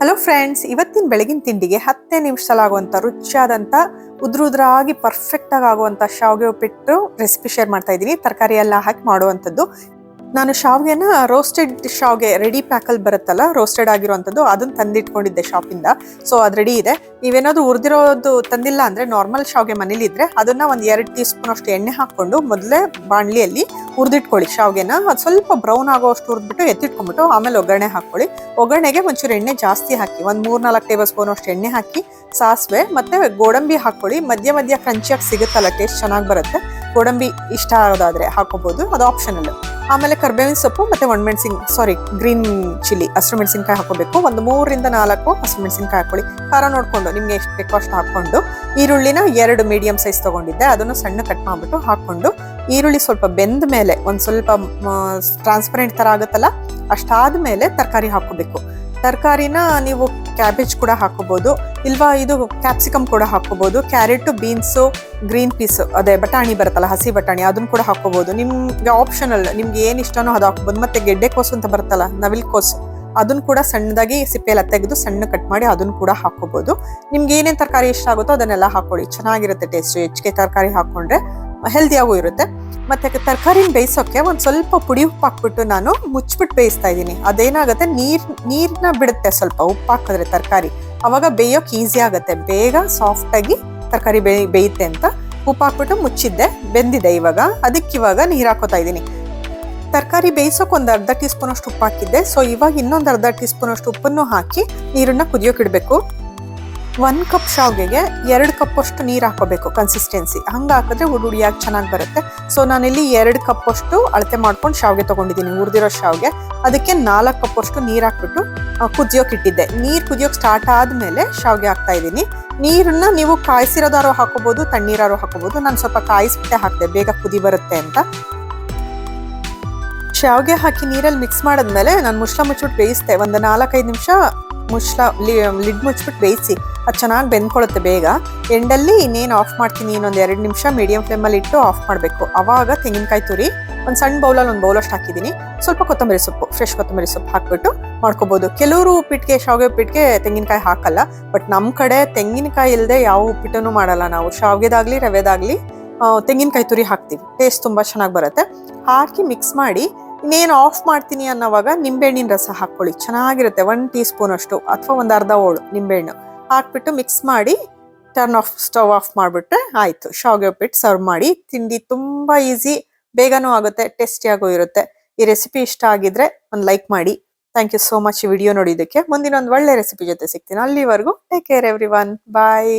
Hello friends ಇವತ್ತಿನ ಬೆಳಗಿನ ತಿಂಡಿಗೆ ಹತ್ತೇ ನಿಮಿಷದಲ್ಲಾಗುವಂಥ ರುಚಿಯಾದಂಥ ಉದ್ರ ಉದ್ರಾಗಿ ಪರ್ಫೆಕ್ಟ್ ಆಗಿ ಆಗುವಂಥ ಶಾವಿಗೆ ಉಪ್ಪಿಟ್ಟು ರೆಸಿಪಿ ಶೇರ್ ಮಾಡ್ತಾ ಇದ್ದೀನಿ. ತರಕಾರಿ ಎಲ್ಲ ಹಾಕಿ ಮಾಡುವಂಥದ್ದು. ನಾನು ಶಾವಿಗೆನ ರೋಸ್ಟೆಡ್ ಶಾವಿಗೆ ರೆಡಿ ಪ್ಯಾಕಲ್ಲಿ ಬರುತ್ತಲ್ಲ ರೋಸ್ಟೆಡ್ ಆಗಿರುವಂಥದ್ದು ಅದನ್ನು ತಂದಿಟ್ಕೊಂಡಿದ್ದೆ ಶಾಪಿಂದ ಸೊ ಅದು ರೆಡಿ ಇದೆ. ನೀವೇನಾದರೂ ಉರಿದಿರೋದು ತಂದಿಲ್ಲ ಅಂದರೆ ನಾರ್ಮಲ್ ಶಾವಿಗೆ ಮನೇಲಿ ಅದನ್ನು ಅದನ್ನ ಒಂದು ಎರಡು ಟೀ ಸ್ಪೂನ್ ಅಷ್ಟು ಎಣ್ಣೆ ಹಾಕ್ಕೊಂಡು, ಮೊದಲೇ ಬಾಣಲಿಯಲ್ಲಿ ಹುರಿದಿಟ್ಕೊಳ್ಳಿ ಶಾವ್ಗೆನ. ಅದು ಸ್ವಲ್ಪ ಬ್ರೌನ್ ಆಗೋಷ್ಟು ಹುರಿದ್ಬಿಟ್ಟು ಎತ್ತಿಟ್ಕೊಂಡ್ಬಿಟ್ಟು ಆಮೇಲೆ ಒಗ್ಗರಣೆ ಹಾಕ್ಕೊಳ್ಳಿ. ಒಗ್ಗರಣೆಗೆ ಒಂಚೂರು ಎಣ್ಣೆ ಜಾಸ್ತಿ ಹಾಕಿ, ಒಂದು ಮೂರು ನಾಲ್ಕು ಟೇಬಲ್ ಸ್ಪೂನ್ ಅಷ್ಟು ಎಣ್ಣೆ ಹಾಕಿ, ಸಾಸಿವೆ ಮತ್ತು ಗೋಡಂಬಿ ಹಾಕ್ಕೊಳ್ಳಿ. ಮಧ್ಯ ಮಧ್ಯ ಕ್ರಂಚಿಯಾಗಿ ಸಿಗುತ್ತಲ್ಲ ಟೇಸ್ಟ್ ಚೆನ್ನಾಗಿ ಬರುತ್ತೆ. ಗೋಡಂಬಿ ಇಷ್ಟ ಆಗೋದಾದರೆ ಹಾಕೋಬೋದು ಅದು ಆಪ್ಷನಲ್ ಆಮೇಲೆ ಕರ್ಬೇವಿನ ಸೊಪ್ಪು ಮತ್ತೆ ಒಣಮೆಣಸಿನ್ ಸಾರಿ ಗ್ರೀನ್ ಚಿಲ್ಲಿ ಹಸಿರು ಮೆಣಸಿನ್ಕಾಯಿ ಹಾಕೋಬೇಕು ಒಂದು ಮೂರರಿಂದ ನಾಲ್ಕು ಹಸಿರು ಮೆಣಸಿನ್ಕಾಯಿ ಹಾಕೊಳ್ಳಿ ಖಾರ ನೋಡಿಕೊಂಡು, ನಿಮಗೆ ಎಷ್ಟು ಬೇಕೋ ಅಷ್ಟು ಹಾಕ್ಕೊಂಡು, ಈರುಳ್ಳಿನ ಎರಡು ಮೀಡಿಯಮ್ ಸೈಜ್ ತಗೊಂಡಿದ್ದೆ, ಅದನ್ನು ಸಣ್ಣ ಕಟ್ ಮಾಡಿಬಿಟ್ಟು ಹಾಕೊಂಡು ಈರುಳ್ಳಿ ಸ್ವಲ್ಪ ಬೆಂದ ಮೇಲೆ ಒಂದ್ ಸ್ವಲ್ಪ ಟ್ರಾನ್ಸ್ಪರೆಂಟ್ ತರ ಆಗುತ್ತಲ್ಲ, ಅಷ್ಟಾದ ಮೇಲೆ ತರಕಾರಿ ಹಾಕೋಬೇಕು ತರಕಾರಿನ ನೀವು ಕ್ಯಾಬೇಜ್ ಕೂಡ ಹಾಕೋಬಹುದು ಇಲ್ವಾ ಇದು ಕ್ಯಾಪ್ಸಿಕಮ್ ಕೂಡ ಹಾಕೋಬಹುದು ಕ್ಯಾರೆಟ್ ಬೀನ್ಸು ಗ್ರೀನ್ ಪೀಸ್ ಅದೇ ಬಟಾಣಿ ಬರುತ್ತಲ್ಲ, ಹಸಿ ಬಟಾಣಿ ಅದನ್ನ ಕೂಡ ಹಾಕೋಬಹುದು ನಿಮ್ಗೆ ಆಪ್ಷನಲ್ ನಿಮ್ಗೆ ಏನ್ ಇಷ್ಟನೋ ಅದು ಹಾಕೋಬಹುದು ಮತ್ತೆ ಗೆಡ್ಡೆ ಕೋಸು ಅಂತ ಬರುತ್ತಲ್ಲ, ನವಿಲ್ ಕೋಸು ಅದನ್ನ ಕೂಡ ಸಣ್ಣದಾಗಿ ಸಿಪ್ಪೆಲ್ಲ ತೆಗೆದು ಸಣ್ಣ ಕಟ್ ಮಾಡಿ ಅದನ್ನ ಕೂಡ ಹಾಕೋಬಹುದು ನಿಮ್ಗೆ ಏನೇನು ತರಕಾರಿ ಇಷ್ಟ ಆಗುತ್ತೋ ಅದನ್ನೆಲ್ಲ ಹಾಕೊಳ್ಳಿ ಚೆನ್ನಾಗಿರುತ್ತೆ ಟೇಸ್ಟ್ ಹೆಚ್ಚಿಗೆ ತರಕಾರಿ ಹಾಕೊಂಡ್ರೆ ಹೆಲ್ದಿಯಾಗೂ ಇರುತ್ತೆ. ಮತ್ತೆ ತರಕಾರಿನ ಬೇಯಿಸೋಕ್ಕೆ ಒಂದು ಸ್ವಲ್ಪ ಪುಡಿ ಉಪ್ಪು ಹಾಕ್ಬಿಟ್ಟು ನಾನು ಮುಚ್ಚಿಬಿಟ್ಟು ಬೇಯಿಸ್ತಾ ಇದ್ದೀನಿ. ಅದೇನಾಗುತ್ತೆ? ನೀರು ನೀರನ್ನ ಬಿಡುತ್ತೆ ಸ್ವಲ್ಪ ಉಪ್ಪು ಹಾಕಿದ್ರೆ ತರಕಾರಿ. ಅವಾಗ ಬೇಯೋಕೆ ಈಸಿ ಆಗುತ್ತೆ. ಬೇಗ ಸಾಫ್ಟ್ ಆಗಿ ತರಕಾರಿ ಬೇಯ್ ಬೇಯುತ್ತೆ ಅಂತ ಉಪ್ಪು ಹಾಕ್ಬಿಟ್ಟು ಮುಚ್ಚಿದ್ದೆ. ಬೆಂದಿದೆ ಇವಾಗ. ಅದಕ್ಕೆ ಇವಾಗ ನೀರು ಹಾಕೋತಾ ಇದ್ದೀನಿ. ತರಕಾರಿ ಬೇಯಿಸೋಕೆ ಒಂದು ಅರ್ಧ ಟೀ ಸ್ಪೂನಷ್ಟು ಉಪ್ಪು ಹಾಕಿದ್ದೆ. ಸೊ ಇವಾಗ ಇನ್ನೊಂದು ಅರ್ಧ ಟೀ ಸ್ಪೂನಷ್ಟು ಉಪ್ಪನ್ನು ಹಾಕಿ ನೀರನ್ನು ಕುದಿಯೋಕೆ ಇಡಬೇಕು. ಒಂದ್ ಕಪ್ ಶಾವಿಗೆಗೆ ಎರಡು ಕಪ್ ಅಷ್ಟು ನೀರು ಹಾಕೋಬೇಕು ಕನ್ಸಿಸ್ಟೆನ್ಸಿ ಹಂಗೆ ಹಾಕಿದ್ರೆ ಹುಡುಡಿಯಾಗಿ ಚೆನ್ನಾಗಿ ಬರುತ್ತೆ. ಸೊ ನಾನಿಲ್ಲಿ ಎರಡು ಕಪ್ ಅಷ್ಟು ಅಳತೆ ಮಾಡ್ಕೊಂಡು ಶಾವಿಗೆ ತಗೊಂಡಿದ್ದೀನಿ, ಹುರಿದಿರೋ ಶಾವಿಗೆ. ಅದಕ್ಕೆ ನಾಲ್ಕು ಕಪ್ ಅಷ್ಟು ನೀರು ಹಾಕ್ಬಿಟ್ಟು ಕುದಿಯೋಕೆ ಇಟ್ಟಿದ್ದೆ. ನೀರು ಕುದಿಯೋಕೆ ಸ್ಟಾರ್ಟ್ ಆದಮೇಲೆ ಶಾವಿಗೆ ಹಾಕ್ತಾ ಇದ್ದೀನಿ. ನೀರನ್ನ ನೀವು ಕಾಯಿಸಿರೋದಾರು ಹಾಕೋಬಹುದು ತಣ್ಣೀರಾರು ಹಾಕೋಬಹುದು ನಾನು ಸ್ವಲ್ಪ ಕಾಯಿಸ್ಬಿಟ್ಟೆ ಹಾಕಿದೆ, ಬೇಗ ಕುದಿ ಬರುತ್ತೆ ಅಂತ. ಶಾವಿಗೆ ಹಾಕಿ ನೀರಲ್ಲಿ ಮಿಕ್ಸ್ ಮಾಡಿದ್ಮೇಲೆ ನಾನು ಮುಷ್ಲ ಮುಚ್ಚಿಬಿಟ್ಟು ಬೇಯಿಸ್ದೆ. ಒಂದು ನಾಲ್ಕೈದು ನಿಮಿಷ ಮುಷ್ಲ ಲಿಡ್ ಮುಚ್ಬಿಟ್ಟು ಬೇಯಿಸಿ. ಅದು ಚೆನ್ನಾಗಿ ಬೆಂದ್ಕೊಳ್ಳುತ್ತೆ ಬೇಗ. ಎಂಡಲ್ಲಿ ಇನ್ನೇನು ಆಫ್ ಮಾಡ್ತೀನಿ ಇನ್ನೊಂದು ಎರಡು ನಿಮಿಷ ಮೀಡಿಯಂ ಫ್ಲೇಮಲ್ಲಿ ಇಟ್ಟು ಆಫ್ ಮಾಡಬೇಕು. ಅವಾಗ ತೆಂಗಿನಕಾಯಿ ತುರಿ, ಒಂದು ಸಣ್ಣ ಬೌಲಲ್ಲಿ ಒಂದು ಬೌಲಷ್ಟು ಹಾಕಿದ್ದೀನಿ. ಸ್ವಲ್ಪ ಕೊತ್ತಂಬರಿ ಸೊಪ್ಪು ಫ್ರೆಶ್ ಕೊತ್ತಂಬರಿ ಸೊಪ್ಪು ಹಾಕ್ಬಿಟ್ಟು ಮಾಡ್ಕೋಬೋದು. ಕೆಲವರು ಉಪ್ಪಿಟ್ಟಿಗೆ ಶಾವಿಗೆ ಉಪ್ಪಿಟ್ಟಿಗೆ ತೆಂಗಿನಕಾಯಿ ಹಾಕಲ್ಲ ಬಟ್ ನಮ್ಮ ಕಡೆ ತೆಂಗಿನಕಾಯಿ ಇಲ್ಲದೆ ಯಾವ ಉಪ್ಪಿಟ್ಟನ್ನು ಮಾಡಲ್ಲ ನಾವು. ಶಾವಿಗೆದಾಗಲಿ, ರವೆದಾಗಲಿ ತೆಂಗಿನಕಾಯಿ ತುರಿ ಹಾಕ್ತೀವಿ. ಟೇಸ್ಟ್ ತುಂಬ ಚೆನ್ನಾಗಿ ಬರುತ್ತೆ. ಹಾಕಿ ಮಿಕ್ಸ್ ಮಾಡಿ, ಇನ್ನೇನು ಆಫ್ ಮಾಡ್ತೀನಿ ಅನ್ನೋವಾಗ ನಿಂಬೆಹಣ್ಣಿನ ರಸ ಹಾಕ್ಕೊಳ್ಳಿ. ಚೆನ್ನಾಗಿರುತ್ತೆ. ಒನ್ ಟೀ ಸ್ಪೂನ್ ಅಷ್ಟು, ಅಥವಾ ಒಂದು ಅರ್ಧ ಓಳು ನಿಂಬೆಹಣ್ಣು. ಹಾಕ್ಬಿಟ್ಟು ಮಿಕ್ಸ್ ಮಾಡಿ ಟರ್ನ್ ಆಫ್ ಸ್ಟವ್ ಆಫ್ ಮಾಡಿಬಿಟ್ರೆ ಆಯಿತು. ಶಾವಿಗೆ ಉಪ್ಪಿಟ್ಟು ಸರ್ವ್ ಮಾಡಿ. ತಿಂಡಿ ತುಂಬ ಈಸಿ ಬೇಗನೂ ಆಗುತ್ತೆ ಟೇಸ್ಟಿಯಾಗೂ ಇರುತ್ತೆ. ಈ ರೆಸಿಪಿ ಇಷ್ಟ ಆಗಿದ್ರೆ ಒಂದು ಲೈಕ್ ಮಾಡಿ. Thank you so much video ನೋಡಿದ್ದಕ್ಕೆ. ಮುಂದಿನ ಒಂದು ಒಳ್ಳೆ ರೆಸಿಪಿ ಜೊತೆ ಸಿಗ್ತೀನಿ. ಅಲ್ಲಿವರೆಗೂ ಟೇಕ್ ಕೇರ್ ಎವ್ರಿ ಒನ್ ಬಾಯ್